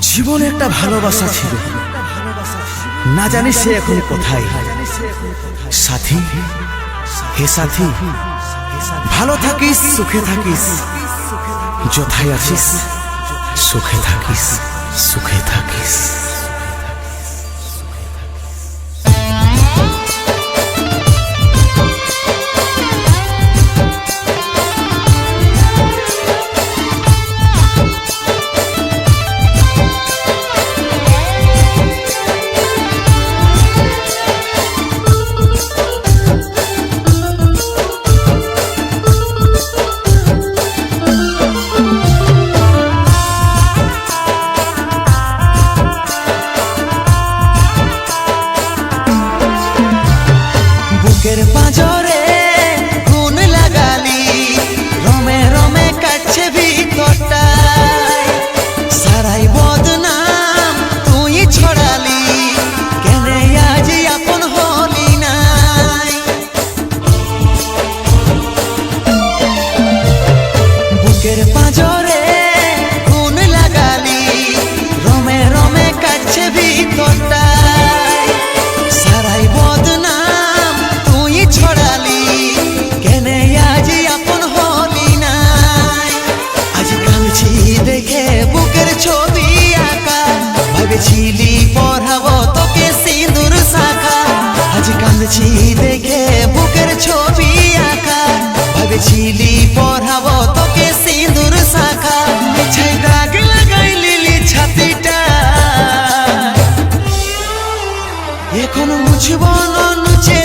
জীবনে একটা ভালোবাসা ছিল। না জানি সে এখন কোথায়। সাথী, হে সাথী, ভালো থাকিস, সুখে থাকিস। যথায় আছিস, সুখে থাকিস সুখে থাকিস। দেখে বুকের ছবি আঁকা। ভাবেছিলি পড়াবো তোকে সিঁদুর শাখা। দাগ লাগাই লিলি ছাতিটা। এখন মুছব নুচে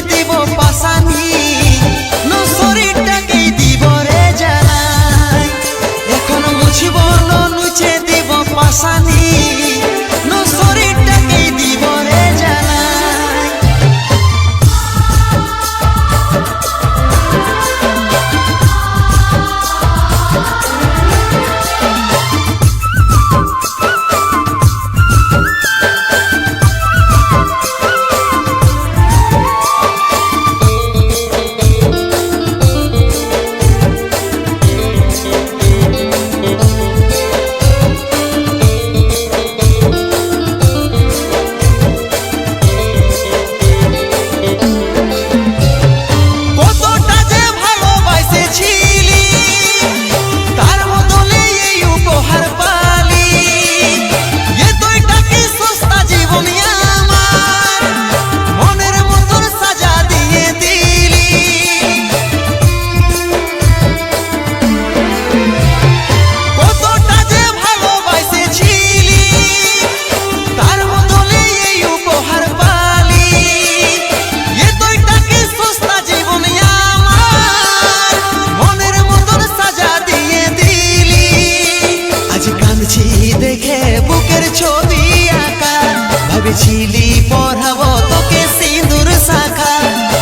কাঁদেছিলি, পড়াবো তোকে সিঁদুর শাখা।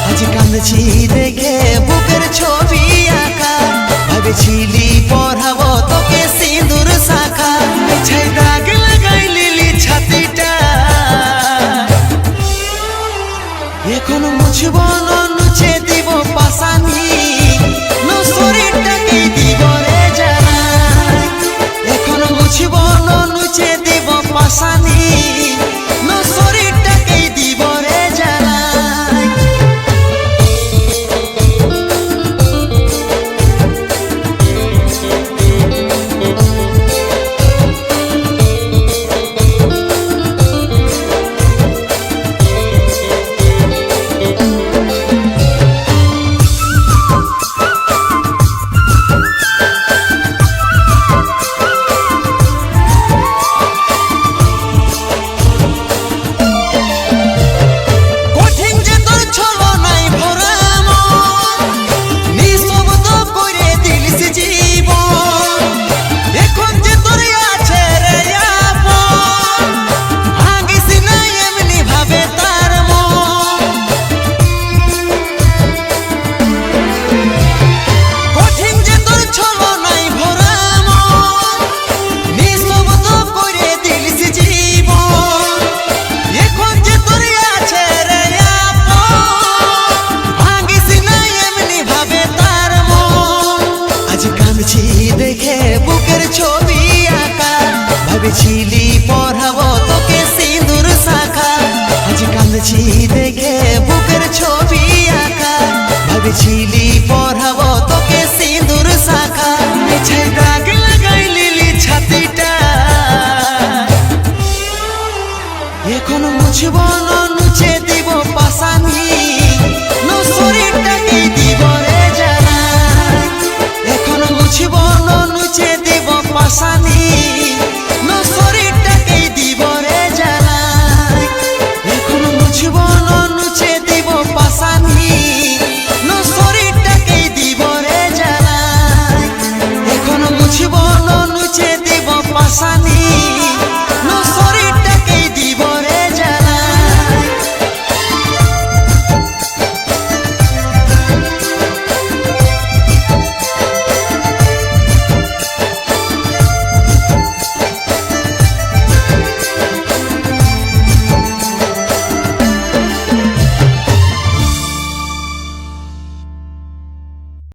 আজ কাঁদেছি দেখে বুকের ছবি আঁকা। ভাবেছিলি, পড়াবো তোকে সিঁদুর শাখা। সেই দাগ লাগাই লিলি ছাতিটা। এখন মুছবো নুচে দিব পাশানি। ভাবছিলি পড়াব তোকে সিঁদুর শাখা। আজ কাঁদছি দেখে বুকের ছবি আঁকা। ভাবছিলি solo